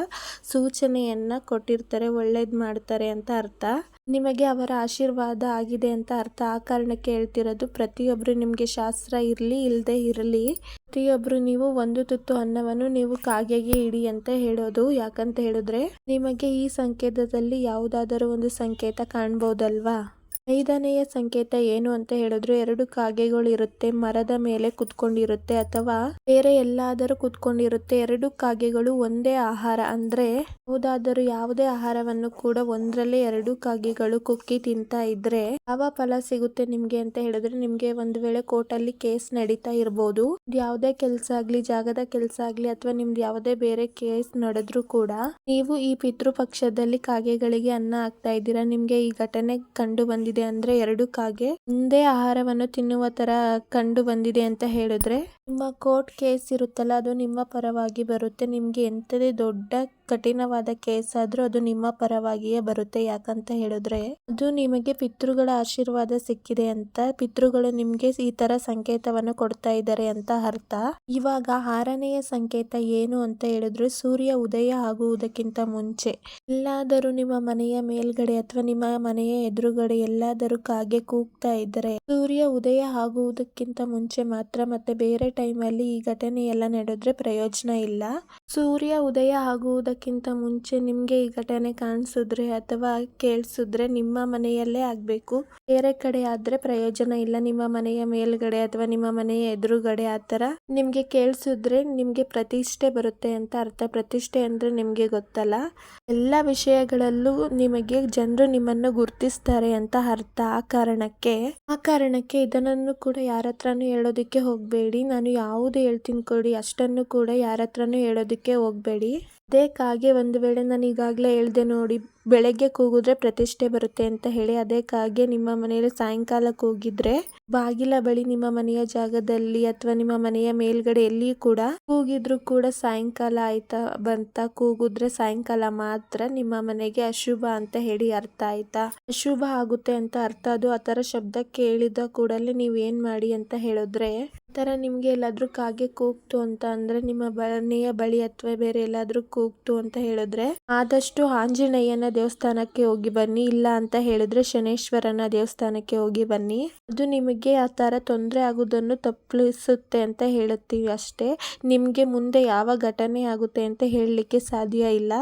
ಸೂಚನೆಯನ್ನ ಕೊಟ್ಟಿರ್ತಾರೆ, ಒಳ್ಳೇದು ಮಾಡ್ತಾರೆ ಅಂತ ಅರ್ಥ. ನಿಮಗೆ ಅವರ ಆಶೀರ್ವಾದ ಆಗಿದೆ ಅಂತ ಅರ್ಥ. ಆ ಕಾರಣಕ್ಕೆ ಹೇಳ್ತಿರೋದು ಪ್ರತಿಯೊಬ್ಬರು ನಿಮಗೆ ಶಾಸ್ತ್ರ ಇರಲಿ ಇಲ್ಲದೆ ಇರಲಿ. ಪ್ರತಿಯೊಬ್ಬರು ನೀವು ಒಂದು ತುತ್ತು ಅನ್ನವನ್ನು ನೀವು ಕಾಗೆಗೆ ಇಡಿ ಅಂತ ಹೇಳೋದು. ಯಾಕಂತ ಹೇಳಿದ್ರೆ, ನಿಮಗೆ ಈ ಸಂಕೇತದಲ್ಲಿ ಯಾವುದಾದರೂ ಒಂದು ಸಂಕೇತ ಕಾಣ್ಬೋದಲ್ವಾ? ಐದನೆಯ ಸಂಕೇತ ಏನು ಅಂತ ಹೇಳಿದ್ರು, ಎರಡು ಕಾಗೆಗಳು ಇರುತ್ತೆ ಮರದ ಮೇಲೆ ಕುತ್ಕೊಂಡಿರುತ್ತೆ ಅಥವಾ ಬೇರೆ ಎಲ್ಲಾದರೂ ಕುತ್ಕೊಂಡಿರುತ್ತೆ. ಎರಡು ಕಾಗೆಗಳು ಒಂದೇ ಆಹಾರ ಅಂದ್ರೆ ಹೌದಾದರೂ ಯಾವುದೇ ಆಹಾರವನ್ನು ಕೂಡ ಒಂದ್ರಲ್ಲೇ ಎರಡು ಕಾಗೆಗಳು ಕುಕ್ಕಿ ತಿಂತಾ ಇದ್ರೆ ಯಾವ ಫಲ ಸಿಗುತ್ತೆ ನಿಮ್ಗೆ ಅಂತ ಹೇಳಿದ್ರೆ, ನಿಮ್ಗೆ ಒಂದ್ ವೇಳೆ ಕೋರ್ಟಲ್ಲಿ ಕೇಸ್ ನಡೀತಾ ಇರ್ಬೋದು. ಯಾವುದೇ ಕೆಲ್ಸ ಆಗ್ಲಿ, ಜಾಗದ ಕೆಲ್ಸ ಆಗ್ಲಿ ಅಥವಾ ನಿಮ್ದು ಯಾವುದೇ ಬೇರೆ ಕೇಸ್ ನಡೆದ್ರು ಕೂಡ ನೀವು ಈ ಪಿತೃಪಕ್ಷದಲ್ಲಿ ಕಾಗೆಗಳಿಗೆ ಅನ್ನ ಹಾಕ್ತಾ ಇದ್ದೀರಾ, ನಿಮ್ಗೆ ಈ ಘಟನೆ ಕಂಡು ಬಂದಿದೆ ಅಂದ್ರೆ ಎರಡು ಕಾಗೆ. ಒಂದೇ ಆಹಾರವನ್ನು ತಿನ್ನುವ ತರ ಕಂಡು ಬಂದಿದೆ ಅಂತ ಹೇಳಿದ್ರೆ, ನಿಮ್ಮ ಕೋರ್ಟ್ ಕೇಸ್ ಇರುತ್ತಲ್ಲ, ಅದು ನಿಮ್ಮ ಪರವಾಗಿ ಬರುತ್ತೆ. ನಿಮ್ಗೆ ಎಂತದೇ ದೊಡ್ಡ ಕಠಿಣವಾದ ಕೇಸ್ ಆದ್ರೂ ಅದು ನಿಮ್ಮ ಪರವಾಗಿಯೇ ಬರುತ್ತೆ. ಯಾಕಂತ ಹೇಳಿದ್ರೆ ಅದು ನಿಮಗೆ ಪಿತೃಗಳ ಆಶೀರ್ವಾದ ಸಿಕ್ಕಿದೆ ಅಂತ ಪಿತೃಗಳು ನಿಮ್ಗೆ ಈ ತರ ಸಂಕೇತವನ್ನು ಕೊಡ್ತಾ ಇದ್ದಾರೆ ಅಂತ ಅರ್ಥ. ಇವಾಗ ಆರನೆಯ ಸಂಕೇತ ಏನು ಅಂತ ಹೇಳಿದ್ರೆ ಸೂರ್ಯ ಉದಯ ಆಗುವುದಕ್ಕಿಂತ ಮುಂಚೆ. ಎಲ್ಲಾದರೂ ನಿಮ್ಮ ಮನೆಯ ಮೇಲ್ಗಡೆ ಅಥವಾ ನಿಮ್ಮ ಮನೆಯ ಎದುರುಗಡೆ ಎಲ್ಲಾದರೂ ಕಾಗೆ ಕೂಗ್ತಾ ಇದ್ರೆ ಸೂರ್ಯ ಉದಯ ಆಗುವುದಕ್ಕಿಂತ ಮುಂಚೆ ಮಾತ್ರ ಮತ್ತೆ ಬೇರೆ ಟೈಮ್ ಅಲ್ಲಿ ಈ ಘಟನೆ ಎಲ್ಲ ನಡೆದ್ರೆ ಪ್ರಯೋಜನ ಇಲ್ಲ. ಸೂರ್ಯ ಉದಯ ಆಗುವುದಕ್ಕಿಂತ ಮುಂಚೆ ನಿಮಗೆ ಈ ಘಟನೆ ಕಾಣಿಸಿದ್ರೆ ಅಥವಾ ಕೇಳಿಸಿದ್ರೆ ನಿಮ್ಮ ಮನೆಯಲ್ಲೇ ಆಗಬೇಕು. ಬೇರೆ ಕಡೆ ಆದ್ರೆ ಪ್ರಯೋಜನ ಇಲ್ಲ. ನಿಮ್ಮ ಮನೆಯ ಮೇಲ್ಗಡೆ ಅಥವಾ ನಿಮ್ಮ ಮನೆಯ ಎದುರುಗಡೆ ಆ ಥರ ನಿಮಗೆ ಕೇಳಿಸಿದ್ರೆ ನಿಮಗೆ ಪ್ರತಿಷ್ಠೆ ಬರುತ್ತೆ ಅಂತ ಅರ್ಥ. ಪ್ರತಿಷ್ಠೆ ಅಂದ್ರೆ ನಿಮಗೆ ಗೊತ್ತಲ್ಲ. ಎಲ್ಲ ವಿಷಯಗಳಲ್ಲೂ ನಿಮಗೆ ಜನರು ನಿಮ್ಮನ್ನು ಗುರುತಿಸ್ತಾರೆ ಅಂತ ಅರ್ಥ. ಆ ಕಾರಣಕ್ಕೆ ಆ ಕಾರಣಕ್ಕೆ ಇದನ್ನು ಕೂಡ ಯಾರ ಹತ್ರನೂ ಹೇಳೋದಕ್ಕೆ ಹೋಗಬೇಡಿ. ನಾನು ಯಾವುದು ಹೇಳ್ತೀನಿ ಕೊಡಿ, ಅಷ್ಟನ್ನು ಕೂಡ ಯಾರ ಹತ್ರನೂ ಹೇಳೋದಕ್ಕೆ ಹೋಗ್ಬೇಡಿ. ಅದೇ ಕಾಗೆ ಒಂದು ವೇಳೆ ನಾನು ಈಗಾಗಲೇ ಹೇಳ್ದೆ ನೋಡಿ. ಬೆಳಗ್ಗೆ ಕೂಗಿದ್ರೆ ಪ್ರತಿಷ್ಠೆ ಬರುತ್ತೆ ಅಂತ ಹೇಳಿ ಅದಕ್ಕಾಗಿ ಕಾಗೆ ನಿಮ್ಮ ಮನೆಯಲ್ಲಿ ಸಾಯಂಕಾಲ ಕೂಗಿದ್ರೆ ಬಾಗಿಲ ಬಳಿ ನಿಮ್ಮ ಮನೆಯ ಜಾಗದಲ್ಲಿ ಅಥವಾ ನಿಮ್ಮ ಮನೆಯ ಮೇಲ್ಗಡೆ ಎಲ್ಲಿ ಕೂಡ ಕೂಗಿದ್ರು ಕೂಡ ಸಾಯಂಕಾಲ ಆಯ್ತಾ ಬಂತ ಕೂಗಿದ್ರೆ ಸಾಯಂಕಾಲ ಮಾತ್ರ ನಿಮ್ಮ ಮನೆಗೆ ಅಶುಭ ಅಂತ ಹೇಳಿ ಅರ್ಥ ಆಯ್ತಾ? ಅಶುಭ ಆಗುತ್ತೆ ಅಂತ ಅರ್ಥ. ಅದು ಆತರ ತರ ಶಬ್ದ ಕೇಳಿದ ಕೂಡಲೇ ನೀವ್ ಏನ್ ಮಾಡಿ ಅಂತ ಹೇಳಿದ್ರೆ ತರ ನಿಮ್ಗೆ ಎಲ್ಲಾದ್ರೂ ಕಾಗೆ ಕೂಗ್ತು ಅಂತ ಅಂದ್ರೆ ನಿಮ್ಮ ಮನೆಯ ಬಳಿ ಅಥವಾ ಬೇರೆ ಎಲ್ಲಾದ್ರೂ ಕೂಗ್ತು ಅಂತ ಹೇಳಿದ್ರೆ ಆದಷ್ಟು ಆಂಜನೇಯನ ದೇವಸ್ಥಾನಕ್ಕೆ ಹೋಗಿ ಬನ್ನಿ. ಇಲ್ಲ ಅಂತ ಹೇಳಿದ್ರೆ ಶನೇಶ್ವರನ ದೇವಸ್ಥಾನಕ್ಕೆ ಹೋಗಿ ಬನ್ನಿ. ಅದು ನಿಮಗೆ ಆ ಥರ ತೊಂದರೆ ಆಗೋದನ್ನು ತಪ್ಪಿಸುತ್ತೆ ಅಂತ ಹೇಳುತ್ತೀವಿ ಅಷ್ಟೇ. ನಿಮಗೆ ಮುಂದೆ ಯಾವ ಘಟನೆ ಆಗುತ್ತೆ ಅಂತ ಹೇಳಲಿಕ್ಕೆ ಸಾಧ್ಯ ಇಲ್ಲ.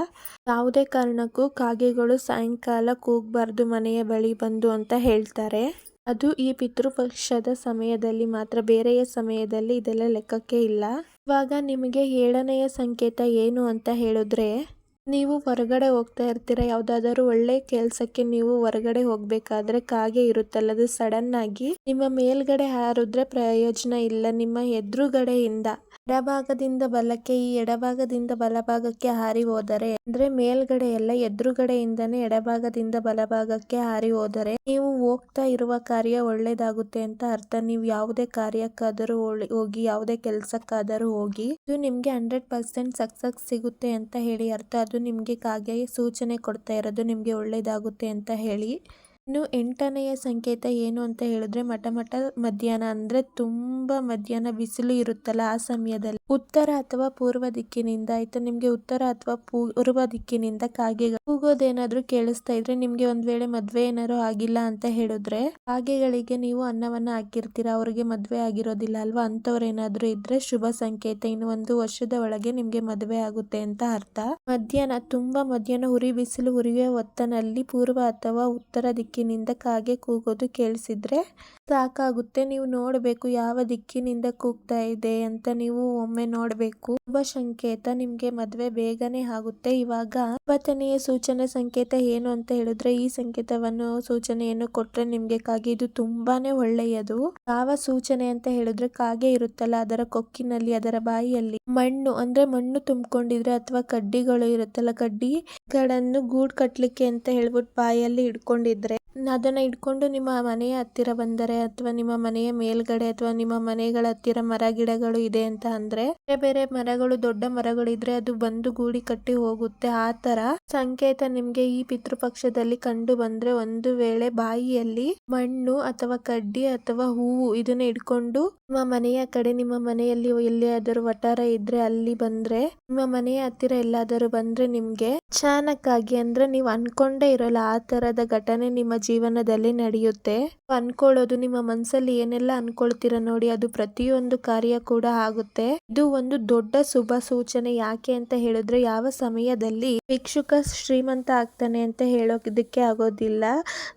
ಯಾವುದೇ ಕಾರಣಕ್ಕೂ ಕಾಗೆಗಳು ಸಾಯಂಕಾಲ ಕೂಗಬಾರ್ದು, ಮನೆಯ ಬಳಿ ಬಂದು ಅಂತ ಹೇಳ್ತಾರೆ. ಅದು ಈ ಪಿತೃಪಕ್ಷದ ಸಮಯದಲ್ಲಿ ಮಾತ್ರ, ಬೇರೆಯ ಸಮಯದಲ್ಲಿ ಇದೆಲ್ಲ ಲೆಕ್ಕಕ್ಕೆ ಇಲ್ಲ. ಇವಾಗ ನಿಮಗೆ ಏಳನೆಯ ಸಂಕೇತ ಏನು ಅಂತ ಹೇಳಿದ್ರೆ ನೀವು ಹೊರಗಡೆ ಹೋಗ್ತಾ ಇರ್ತೀರ? ಯಾವುದಾದರೂ ಒಳ್ಳೆ ಕೆಲಸಕ್ಕೆ ನೀವು ಹೊರಗಡೆ ಹೋಗ್ಬೇಕಾದ್ರೆ ಕಾಗೆ ಇರುತ್ತಲ್ಲ, ಅದು ಸಡನ್ ಆಗಿ ನಿಮ್ಮ ಮೇಲ್ಗಡೆ ಹಾರಿದ್ರೆ ಪ್ರಯೋಜನ ಇಲ್ಲ, ನಿಮ್ಮ ಎದುರುಗಡೆಯಿಂದ ಎಡಭಾಗದಿಂದ ಬಲಕ್ಕೆ, ಈ ಎಡಭಾಗದಿಂದ ಬಲಭಾಗಕ್ಕೆ ಹಾರಿ ಹೋದರೆ, ಅಂದ್ರೆ ಮೇಲ್ಗಡೆ ಎಲ್ಲ ಎದುರುಗಡೆಯಿಂದನೇ ಎಡಭಾಗದಿಂದ ಬಲಭಾಗಕ್ಕೆ ಹಾರಿ ಹೋದರೆ, ನೀವು ಹೋಗ್ತಾ ಇರುವ ಕಾರ್ಯ ಒಳ್ಳೇದಾಗುತ್ತೆ ಅಂತ ಅರ್ಥ. ನೀವು ಯಾವುದೇ ಕಾರ್ಯಕ್ಕಾದರೂ ಹೋಗಿ, ಯಾವುದೇ ಕೆಲಸಕ್ಕಾದರೂ ಹೋಗಿ, ಇದು ನಿಮ್ಗೆ ಹಂಡ್ರೆಡ್ ಪರ್ಸೆಂಟ್ ಸಕ್ಸಸ್ ಸಿಗುತ್ತೆ ಅಂತ ಹೇಳಿ ಅರ್ಥ. ಅದು ನಿಮ್ಗೆ ಕಾಗೆ ಸೂಚನೆ ಕೊಡ್ತಾ ಇರೋದು ನಿಮಗೆ ಒಳ್ಳೆಯದಾಗುತ್ತೆ ಅಂತ ಹೇಳಿ ಇನ್ನು ಎಂಟನೆಯ ಸಂಕೇತ ಏನು ಅಂತ ಹೇಳಿದ್ರೆ ಮಠ ಮಠ ಮಧ್ಯಾಹ್ನ ಅಂದ್ರೆ ತುಂಬಾ ಮಧ್ಯಾಹ್ನ ಬಿಸಿಲು ಇರುತ್ತಲ್ಲ ಆ ಸಮಯದಲ್ಲಿ. ಉತ್ತರ ಅಥವಾ ಪೂರ್ವ ದಿಕ್ಕಿನಿಂದ, ಆಯ್ತಾ? ನಿಮ್ಗೆ ಉತ್ತರ ಅಥವಾ ಪೂರ್ವ ದಿಕ್ಕಿನಿಂದ ಕಾಗೆಗಳು ಕೂಗೋದೇನಾದ್ರೂ ಕೇಳಿಸ್ತಾ ಇದ್ರೆ ನಿಮ್ಗೆ ಒಂದ್ ವೇಳೆ ಮದ್ವೆ ಏನಾದ್ರು ಆಗಿಲ್ಲ ಅಂತ ಹೇಳಿದ್ರೆ ಕಾಗೆಗಳಿಗೆ ನೀವು ಅನ್ನವನ್ನ ಹಾಕಿರ್ತೀರ? ಅವ್ರಿಗೆ ಮದ್ವೆ ಆಗಿರೋದಿಲ್ಲ ಅಲ್ವಾ? ಅಂತವ್ರೇನಾದ್ರೂ ಇದ್ರೆ ಶುಭ ಸಂಕೇತ. ಇನ್ನು ಒಂದು ವರ್ಷದ ಒಳಗೆ ನಿಮ್ಗೆ ಮದ್ವೆ ಆಗುತ್ತೆ ಅಂತ ಅರ್ಥ. ಮಧ್ಯಾಹ್ನ, ತುಂಬಾ ಮಧ್ಯಾಹ್ನ ಉರಿ, ಬಿಸಿಲು ಉರಿಯುವ ಹೊತ್ತನಲ್ಲಿ ಪೂರ್ವ ಅಥವಾ ಉತ್ತರ ದಿಕ್ಕಿನಿಂದ ಕಾಗೆ ಕೂಗೋದು ಕೇಳಿಸಿದ್ರೆ ಸಾಕಾಗುತ್ತೆ. ನೀವು ನೋಡಬೇಕು ಯಾವ ದಿಕ್ಕಿನಿಂದ ಕೂಗ್ತಾ ಇದೆ ಅಂತ ನೀವು ಒಮ್ಮೆ ನೋಡಬೇಕು. ಶುಭ ಸಂಕೇತ, ನಿಮ್ಗೆ ಮದುವೆ ಬೇಗನೆ ಆಗುತ್ತೆ. ಇವಾಗ ಒಂಬತ್ತನೆಯ ಸೂಚನೆ ಸಂಕೇತ ಏನು ಅಂತ ಹೇಳಿದ್ರೆ ಈ ಸಂಕೇತವನ್ನು ಸೂಚನೆಯನ್ನು ಕೊಟ್ರೆ ನಿಮ್ಗೆ ಕಾಗೆ ಇದು ತುಂಬಾನೇ ಒಳ್ಳೆಯದು. ಯಾವ ಸೂಚನೆ ಅಂತ ಹೇಳಿದ್ರೆ ಕಾಗೆ ಇರುತ್ತಲ್ಲ, ಅದರ ಕೊಕ್ಕಿನಲ್ಲಿ, ಅದರ ಬಾಯಿಯಲ್ಲಿ ಮಣ್ಣು, ಅಂದ್ರೆ ಮಣ್ಣು ತುಂಬಿಕೊಂಡಿದ್ರೆ ಅಥವಾ ಕಡ್ಡಿಗಳು ಇರುತ್ತಲ್ಲ, ಕಡ್ಡಿಗಳನ್ನು ಗೂಡ್ ಕಟ್ಲಿಕ್ಕೆ ಅಂತ ಹೇಳ್ಬಿಟ್ಟು ಬಾಯಲ್ಲಿ ಇಟ್ಕೊಂಡಿದ್ರೆ ಅದನ್ನ ಇಟ್ಕೊಂಡು ನಿಮ್ಮ ಮನೆಯ ಹತ್ತಿರ ಬಂದರೆ ಅಥವಾ ನಿಮ್ಮ ಮನೆಯ ಮೇಲ್ಗಡೆ ಅಥವಾ ನಿಮ್ಮ ಮನೆಗಳ ಹತ್ತಿರ ಮರ ಗಿಡಗಳು ಇದೆ ಅಂತ ಅಂದ್ರೆ ಬೇರೆ ಬೇರೆ ಮರಗಳು, ದೊಡ್ಡ ಮರಗಳು ಇದ್ರೆ ಅದು ಬಂದು ಗೂಡಿ ಕಟ್ಟಿ ಹೋಗುತ್ತೆ. ಆ ತರ ಸಂಕೇತ ನಿಮ್ಗೆ ಈ ಪಿತೃಪಕ್ಷದಲ್ಲಿ ಕಂಡು ಬಂದ್ರೆ ಒಂದು ವೇಳೆ ಬಾಯಿಯಲ್ಲಿ ಮಣ್ಣು ಅಥವಾ ಕಡ್ಡಿ ಅಥವಾ ಹೂವು ಇದನ್ನ ಇಟ್ಕೊಂಡು ನಿಮ್ಮ ಮನೆಯ ಕಡೆ, ನಿಮ್ಮ ಮನೆಯಲ್ಲಿ ಎಲ್ಲಿಯಾದರೂ ವಟಾರ ಇದ್ರೆ ಅಲ್ಲಿ ಬಂದ್ರೆ, ನಿಮ್ಮ ಮನೆಯ ಹತ್ತಿರ ಎಲ್ಲಾದರೂ ಬಂದ್ರೆ ನಿಮ್ಗೆ ಅಚಾನಕ್ಕಾಗಿ ಅಂದ್ರೆ ನೀವು ಅನ್ಕೊಂಡೇ ಇರೋಲ್ಲ ಆ ತರದ ಘಟನೆ ನಿಮ್ಮ ಜೀವನದಲ್ಲಿ ನಡೆಯುತ್ತೆ. ಅನ್ಕೊಳ್ಳೋದು, ನಿಮ್ಮ ಮನಸ್ಸಲ್ಲಿ ಏನೆಲ್ಲ ಅನ್ಕೊಳ್ತೀರ ನೋಡಿ, ಅದು ಪ್ರತಿಯೊಂದು ಕಾರ್ಯ ಕೂಡ ಆಗುತ್ತೆ. ಇದು ಒಂದು ದೊಡ್ಡ ಶುಭ ಸೂಚನೆ. ಯಾಕೆ ಅಂತ ಹೇಳಿದ್ರೆ, ಯಾವ ಸಮಯದಲ್ಲಿ ಭಿಕ್ಷುಕ ಶ್ರೀಮಂತ ಆಗ್ತಾನೆ ಅಂತ ಹೇಳೋದಕ್ಕೆ ಆಗೋದಿಲ್ಲ.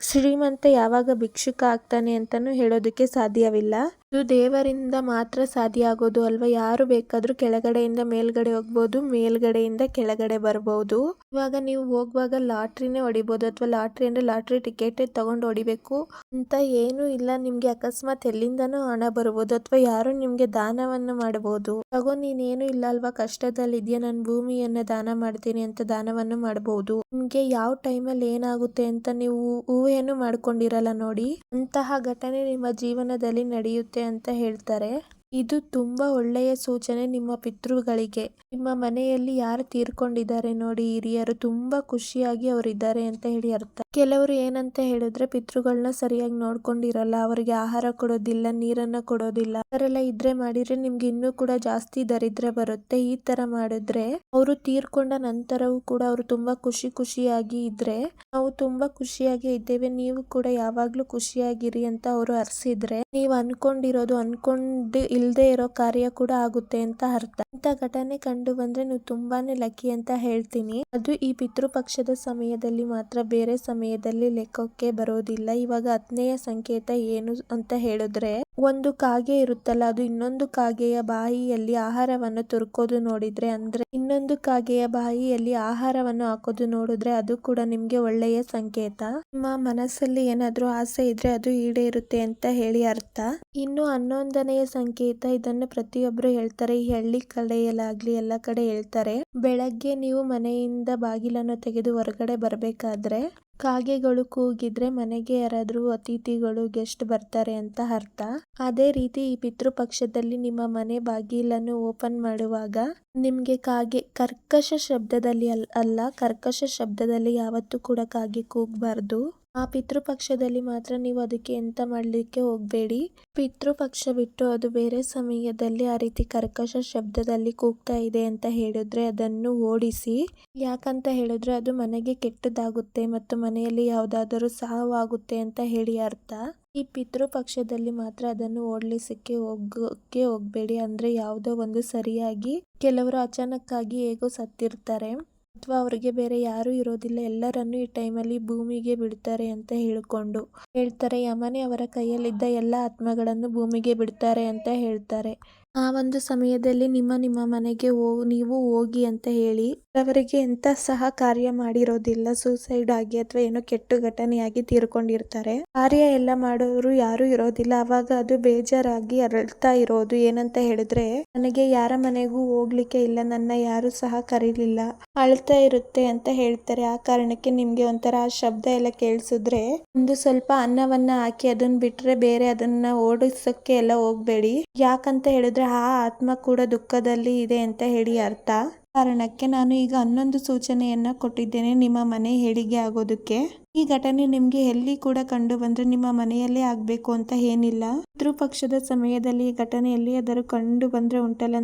ಶ್ರೀಮಂತ ಯಾವಾಗ ಭಿಕ್ಷುಕ ಆಗ್ತಾನೆ ಅಂತಾನು ಹೇಳೋದಕ್ಕೆ ಸಾಧ್ಯವಿಲ್ಲ. ಇದು ದೇವರಿಂದ ಮಾತ್ರ ಸಾಧ್ಯ ಆಗೋದು ಅಲ್ವಾ? ಯಾರು ಬೇಕಾದ್ರೂ ಕೆಳಗಡೆಯಿಂದ ಮೇಲ್ಗಡೆ ಹೋಗ್ಬೋದು, ಮೇಲ್ಗಡೆಯಿಂದ ಕೆಳಗಡೆ ಬರ್ಬೋದು. ಇವಾಗ ನೀವು ಹೋಗುವಾಗ ಲಾಟ್ರಿನೇ ಹೊಡಿಬೋದು, ಅಥವಾ ಲಾಟ್ರಿ ಅಂದ್ರೆ ಲಾಟ್ರಿ ಟಿಕೆಟ್ ತಗೊಂಡು ಹೊಡಿಬೇಕು ಅಂತ ಏನು ಇಲ್ಲ. ನಿಮ್ಗೆ ಅಕಸ್ಮಾತ್ ಎಲ್ಲಿಂದನೂ ಹಣ ಬರ್ಬೋದು ಅಥವಾ ಯಾರು ನಿಮ್ಗೆ ದಾನವನ್ನು ಮಾಡಬಹುದು ತಗೋ ನೀನೇನು ಇಲ್ಲ ಅಲ್ವಾ? ಕಷ್ಟದಲ್ಲಿ ಇದೆಯಾ? ನಾನು ಭೂಮಿಯನ್ನ ದಾನ ಮಾಡ್ತೀನಿ ಅಂತ ದಾನವನ್ನು ಮಾಡಬಹುದು ನಿಮ್ಗೆ ಯಾವ ಟೈಮಲ್ಲಿ ಏನಾಗುತ್ತೆ ಅಂತ ನೀವು ಊಹೆನು ಮಾಡ್ಕೊಂಡಿರಲ್ಲ ನೋಡಿ. ಅಂತಹ ಘಟನೆ ನಿಮ್ಮ ಜೀವನದಲ್ಲಿ ನಡೆಯುತ್ತೆ ಅಂತ ಹೇಳ್ತಾರೆ. ಇದು ತುಂಬಾ ಒಳ್ಳೆಯ ಸೂಚನೆ ನಿಮ್ಮ ಪಿತೃಗಳಿಗೆ. ನಿಮ್ಮ ಮನೆಯಲ್ಲಿ ಯಾರು ತೀರ್ಕೊಂಡಿದ್ದಾರೆ ನೋಡಿ, ಹಿರಿಯರು ತುಂಬಾ ಖುಷಿಯಾಗಿ ಅವರಿದ್ದಾರೆ ಅಂತ ಹೇಳಿ ಅರ್ಥ ಕೆಲವರು ಏನಂತ ಹೇಳಿದ್ರೆ ಪಿತೃಗಳನ್ನ ಸರಿಯಾಗಿ ನೋಡ್ಕೊಂಡಿರಲ್ಲ, ಅವರಿಗೆ ಆಹಾರ ಕೊಡೋದಿಲ್ಲ, ನೀರನ್ನ ಕೊಡೋದಿಲ್ಲ ಅದರೆಲ್ಲ ಇದ್ರೆ ಮಾಡಿದ್ರೆ ನಿಮ್ಗೆ ಇನ್ನೂ ಕೂಡ ಜಾಸ್ತಿ ದರಿದ್ರ ಬರುತ್ತೆ. ಈ ತರ ಮಾಡಿದ್ರೆ ಅವರು ತೀರ್ಕೊಂಡ ನಂತರವೂ ಕೂಡ ಅವರು ತುಂಬಾ ಖುಷಿ ಖುಷಿಯಾಗಿ ಇದ್ರೆ, ನಾವು ತುಂಬಾ ಖುಷಿಯಾಗಿ ಇದ್ದೇವೆ. ನೀವು ಕೂಡ ಯಾವಾಗ್ಲೂ ಖುಷಿಯಾಗಿರಿ ಅಂತ ಅವರು ಅರ್ಸಿದ್ರೆ, ನೀವು ಅನ್ಕೊಂಡಿರೋದು ಅನ್ಕೊಂಡ್ ಇಲ್ದೆ ಇರೋ ಕಾರ್ಯ ಕೂಡ ಆಗುತ್ತೆ ಅಂತ ಅರ್ಥ. ಇಂಥ ಘಟನೆ ಕಂಡು ಬಂದ್ರೆ ನೀವು ತುಂಬಾನೇ ಲಕ್ಕಿ ಅಂತ ಹೇಳ್ತೀನಿ. ಅದು ಈ ಪಿತೃಪಕ್ಷದ ಸಮಯದಲ್ಲಿ ಮಾತ್ರ, ಬೇರೆ ಸಮಯದಲ್ಲಿ ಲೆಕ್ಕಕ್ಕೆ ಬರೋದಿಲ್ಲ. ಇವಾಗ ಹತ್ತನೆಯ ಸಂಕೇತ ಏನು ಅಂತ ಹೇಳಿದ್ರೆ, ಒಂದು ಕಾಗೆ ಇರುತ್ತಲ್ಲ, ಅದು ಇನ್ನೊಂದು ಕಾಗೆಯ ಬಾಯಿಯಲ್ಲಿ ಆಹಾರವನ್ನು ತುರ್ಕೋದು ನೋಡಿದ್ರೆ, ಅಂದ್ರೆ ಇನ್ನೊಂದು ಕಾಗೆಯ ಬಾಯಿಯಲ್ಲಿ ಆಹಾರವನ್ನು ಹಾಕೋದು ನೋಡಿದ್ರೆ ಅದು ಕೂಡ ನಿಮ್ಗೆ ಒಳ್ಳೆಯ ಸಂಕೇತ. ನಿಮ್ಮ ಮನಸ್ಸಲ್ಲಿ ಏನಾದ್ರೂ ಆಸೆ ಇದ್ರೆ ಅದು ಈಡೇರುತ್ತೆ ಅಂತ ಹೇಳಿ ಅರ್ಥ. ಇನ್ನು ಹನ್ನೊಂದನೆಯ ಸಂಕೇತ ಇದನ್ನು ಪ್ರತಿಯೊಬ್ರು ಹೇಳ್ತಾರೆ. ಈ ಹಳ್ಳಿ ಕಡೆಯಲ್ಲಾಗ್ಲಿ ಎಲ್ಲ ಕಡೆ ಹೇಳ್ತಾರೆ. ಬೆಳಗ್ಗೆ ನೀವು ಮನೆಯಿಂದ ಬಾಗಿಲನ್ನು ತೆಗೆದು ಹೊರಗಡೆ ಬರ್ಬೇಕಾದ್ರೆ ಕಾಗೆಗಳು ಕೂಗಿದ್ರೆ ಮನೆಗೆ ಯಾರಾದ್ರೂ ಅತಿಥಿಗಳು, ಗೆಸ್ಟ್ ಬರ್ತಾರೆ ಅಂತ ಅರ್ಥ. ಅದೇ ರೀತಿ ಈ ಪಿತೃಪಕ್ಷದಲ್ಲಿ ನಿಮ್ಮ ಮನೆ ಬಾಗಿಲನ್ನು ಓಪನ್ ಮಾಡುವಾಗ ನಿಮ್ಗೆ ಕಾಗೆ, ಕರ್ಕಶ ಶಬ್ದದಲ್ಲಿ ಅಲ್, ಅಲ್ಲ, ಕರ್ಕಶ ಶಬ್ದದಲ್ಲಿ ಯಾವತ್ತೂ ಕೂಡ ಕಾಗೆ ಕೂಗಬಾರ್ದು. ಆ ಪಿತೃಪಕ್ಷದಲ್ಲಿ ಮಾತ್ರ ನೀವು ಅದಕ್ಕೆ ಎಂತ ಮಾಡಲಿಕ್ಕೆ ಹೋಗಬೇಡಿ. ಪಿತೃಪಕ್ಷ ಬಿಟ್ಟು ಅದು ಬೇರೆ ಸಮಯದಲ್ಲಿ ಆ ರೀತಿ ಕರ್ಕಶ ಶಬ್ದದಲ್ಲಿ ಕೂಗ್ತಾ ಇದೆ ಅಂತ ಹೇಳಿದ್ರೆ ಅದನ್ನು ಓಡಿಸಿ. ಯಾಕಂತ ಹೇಳಿದ್ರೆ ಅದು ಮನೆಗೆ ಕೆಟ್ಟದಾಗುತ್ತೆ ಮತ್ತು ಮನೆಯಲ್ಲಿ ಯಾವುದಾದರೂ ಸಾವಾಗುತ್ತೆ ಅಂತ ಹೇಳಿ ಅರ್ಥ. ಈ ಪಿತೃಪಕ್ಷದಲ್ಲಿ ಮಾತ್ರ ಅದನ್ನು ಓಡ್ಲಿಸಕ್ಕೆ ಹೋಗಕ್ಕೆ ಹೋಗ್ಬೇಡಿ. ಅಂದ್ರೆ ಯಾವುದೋ ಒಂದು ಸರಿಯಾಗಿ ಕೆಲವರು ಅಚಾನಕ್ಕಾಗಿ ಹೇಗೋ ಸತ್ತಿರ್ತಾರೆ. ಅಥವಾ ಅವ್ರಿಗೆ ಬೇರೆ ಯಾರು ಇರೋದಿಲ್ಲ, ಎಲ್ಲರನ್ನು ಈ ಟೈಮಲ್ಲಿ ಭೂಮಿಗೆ ಬಿಡ್ತಾರೆ ಅಂತ ಹೇಳ್ಕೊಂಡು ಹೇಳ್ತಾರೆ. ಯಮನೆ ಅವರ ಕೈಯಲ್ಲಿದ್ದ ಎಲ್ಲ ಆತ್ಮಗಳನ್ನು ಭೂಮಿಗೆ ಬಿಡ್ತಾರೆ ಅಂತ ಹೇಳ್ತಾರೆ. ಆ ಒಂದು ಸಮಯದಲ್ಲಿ ನಿಮ್ಮ ನಿಮ್ಮ ಮನೆಗೆ ಹೋ, ನೀವು ಹೋಗಿ ಅಂತ ಹೇಳಿ. ಅವರಿಗೆ ಎಂತ ಸಹ ಕಾರ್ಯ ಮಾಡಿರೋದಿಲ್ಲ, ಸೂಸೈಡ್ ಆಗಿ ಅಥವಾ ಏನೋ ಕೆಟ್ಟು ಘಟನೆಯಾಗಿ ತೀರ್ಕೊಂಡಿರ್ತಾರೆ. ಕಾರ್ಯ ಎಲ್ಲ ಮಾಡೋರು ಯಾರು ಇರೋದಿಲ್ಲ, ಅವಾಗ ಅದು ಬೇಜಾರಾಗಿ ಅರಳ್ತಾ ಇರೋದು. ಏನಂತ ಹೇಳಿದ್ರೆ, ನನಗೆ ಯಾರ ಮನೆಗೂ ಹೋಗ್ಲಿಕ್ಕೆ ಇಲ್ಲ, ನನ್ನ ಯಾರು ಸಹ ಕರೀಲಿಲ್ಲ. ಅಳ್ತಾ ಇರುತ್ತೆ ಅಂತ ಹೇಳ್ತಾರೆ. ಆ ಕಾರಣಕ್ಕೆ ನಿಮ್ಗೆ ಒಂಥರ ಆ ಶಬ್ದ ಎಲ್ಲ ಕೇಳಿಸಿದ್ರೆ, ಒಂದು ಸ್ವಲ್ಪ ಅನ್ನವನ್ನ ಹಾಕಿ ಅದನ್ನ ಬಿಟ್ರೆ ಬೇರೆ ಅದನ್ನ ಓಡಿಸಕ್ಕೆ ಎಲ್ಲ ಹೋಗ್ಬೇಡಿ. ಯಾಕಂತ ಹೇಳಿದ್ರೆ ಆ ಆತ್ಮ ಕೂಡ ದುಃಖದಲ್ಲಿ ಇದೆ ಅಂತ ಹೇಳಿ ಅರ್ಥ. ಕಾರಣಕ್ಕೆ ನಾನು ಈಗ ಹನ್ನೊಂದು ಸೂಚನೆಯನ್ನ ಕೊಟ್ಟಿದ್ದೇನೆ ನಿಮ್ಮ ಮನೆ ಹೇಳಿಗೆ ಆಗೋದಕ್ಕೆ. ಈ ಘಟನೆ ನಿಮ್ಗೆ ಎಲ್ಲಿ ಕೂಡ ಕಂಡು ಬಂದ್ರೆ ನಿಮ್ಮ ಮನೆಯಲ್ಲೇ ಆಗ್ಬೇಕು ಅಂತ ಏನಿಲ್ಲ. ಪಿತೃಪಕ್ಷದ ಸಮಯದಲ್ಲಿ ಈ ಘಟನೆ ಎಲ್ಲಿಯಾದರೂ ಕಂಡು ಬಂದ್ರೆ ಉಂಟಲ್ಲ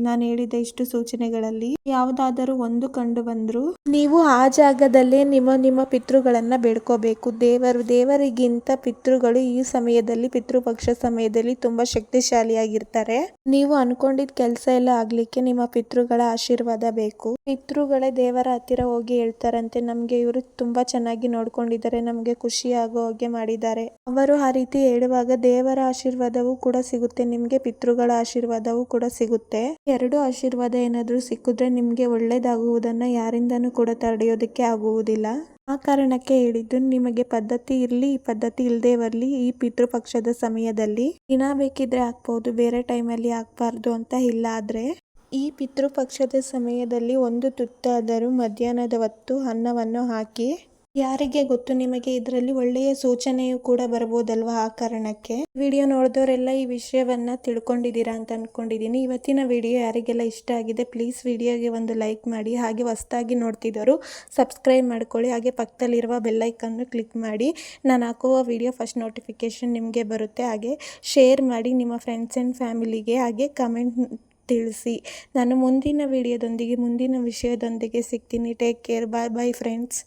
ನಾನು ಹೇಳಿದ ಇಷ್ಟು ಸೂಚನೆಗಳಲ್ಲಿ. ಯಾವ್ದಾದರೂ ಒಂದು ಕಂಡು ಬಂದ್ರು. ನೀವು ಆ ಜಾಗದಲ್ಲೇ ನಿಮ್ಮ ನಿಮ್ಮ ಪಿತೃಗಳನ್ನ ಬೇಡ್ಕೋಬೇಕು. ದೇವರು, ದೇವರಿಗಿಂತ ಪಿತೃಗಳು ಈ ಸಮಯದಲ್ಲಿ ಪಿತೃಪಕ್ಷ ಸಮಯದಲ್ಲಿ ತುಂಬಾ ಶಕ್ತಿಶಾಲಿಯಾಗಿರ್ತಾರೆ. ನೀವು ಅನ್ಕೊಂಡಿದ್ ಕೆಲಸ ಎಲ್ಲ ಆಗ್ಲಿಕ್ಕೆ ನಿಮ್ಮ ಪಿತೃಗಳ ಆಶೀರ್ವಾದ ಬೇಕು. ಪಿತೃಗಳೇ ದೇವರ ಹತ್ತಿರ ಹೋಗಿ ಹೇಳ್ತಾರಂತೆ. ನಮ್ಗೆ ಇವರು ತುಂಬಾ ಚೆನ್ನಾಗಿ ನೋಡ್ಕೊಂಡಿದ್ದಾರೆ ನಮಗೆ ಖುಷಿ ಆಗೋ ಹಾಗೆ ಮಾಡಿದ್ದಾರೆ. ಅವರು ಆ ರೀತಿ ಹೇಳುವಾಗ ದೇವರ ಆಶೀರ್ವಾದವೂ ಕೂಡ ಸಿಗುತ್ತೆ, ನಿಮಗೆ ಪಿತೃಗಳ ಆಶೀರ್ವಾದವೂ ಕೂಡ ಸಿಗುತ್ತೆ. ಎರಡು ಆಶೀರ್ವಾದ ಏನಾದರೂ ಸಿಕ್ಕಿದ್ರೆ ನಿಮಗೆ ಒಳ್ಳೇದಾಗುವುದನ್ನು ಯಾರಿಂದನೂ ಕೂಡ ತಡೆಯೋದಕ್ಕೆ ಆಗುವುದಿಲ್ಲ. ಆ ಕಾರಣಕ್ಕೆ ಹೇಳಿದ್ದು, ನಿಮಗೆ ಪದ್ಧತಿ ಇರಲಿ, ಈ ಪದ್ಧತಿ ಇಲ್ಲದೆ ಬರಲಿ, ಈ ಪಿತೃಪಕ್ಷದ ಸಮಯದಲ್ಲಿ ದಿನ ಬೇಕಿದ್ರೆ ಹಾಕ್ಬೋದು, ಬೇರೆ ಟೈಮಲ್ಲಿ ಹಾಕ್ಬಾರ್ದು ಅಂತ ಇಲ್ಲ. ಆದ್ರೆ ಈ ಪಿತೃಪಕ್ಷದ ಸಮಯದಲ್ಲಿ ಒಂದು ತುತ್ತಾದರೂ ಮಧ್ಯಾಹ್ನದ ಹೊತ್ತು ಅನ್ನವನ್ನು ಹಾಕಿ ಯಾರಿಗೆ ಗೊತ್ತು ನಿಮಗೆ ಇದರಲ್ಲಿ ಒಳ್ಳೆಯ ಸೂಚನೆಯೂ ಕೂಡ ಬರ್ಬೋದಲ್ವಾ ಆ ಕಾರಣಕ್ಕೆ? ವಿಡಿಯೋ ನೋಡಿದವರೆಲ್ಲ ಈ ವಿಷಯವನ್ನ ತಿಳ್ಕೊಂಡಿದ್ದೀರಾ ಅಂತ ಅನ್ಕೊಂಡಿದ್ದೀನಿ. ಇವತ್ತಿನ ವಿಡಿಯೋ ಯಾರಿಗೆಲ್ಲ ಇಷ್ಟ ಆಗಿದೆ ಪ್ಲೀಸ್ ವಿಡಿಯೋಗೆ ಒಂದು ಲೈಕ್ ಮಾಡಿ, ಹಾಗೆ ಹೊಸದಾಗಿ ನೋಡ್ತಿದ್ದರು ಸಬ್ಸ್ಕ್ರೈಬ್ ಮಾಡ್ಕೊಳ್ಳಿ, ಹಾಗೆ ಪಕ್ಕದಲ್ಲಿರುವ ಬೆಲ್ಲೈಕನ್ನು ಕ್ಲಿಕ್ ಮಾಡಿ. ನಾನು ಹಾಕುವ ವಿಡಿಯೋ ಫಸ್ಟ್ ನೋಟಿಫಿಕೇಶನ್ ನಿಮಗೆ ಬರುತ್ತೆ. ಹಾಗೆ ಶೇರ್ ಮಾಡಿ ನಿಮ್ಮ ಫ್ರೆಂಡ್ಸ್ ಆ್ಯಂಡ್ ಫ್ಯಾಮಿಲಿಗೆ, ಹಾಗೆ ಕಮೆಂಟ್ ತಿಳಿಸಿ. ನಾನು ಮುಂದಿನ ವಿಡಿಯೋದೊಂದಿಗೆ, ಮುಂದಿನ ವಿಷಯದೊಂದಿಗೆ ಸಿಗ್ತೀನಿ. Take care. Bye bye friends.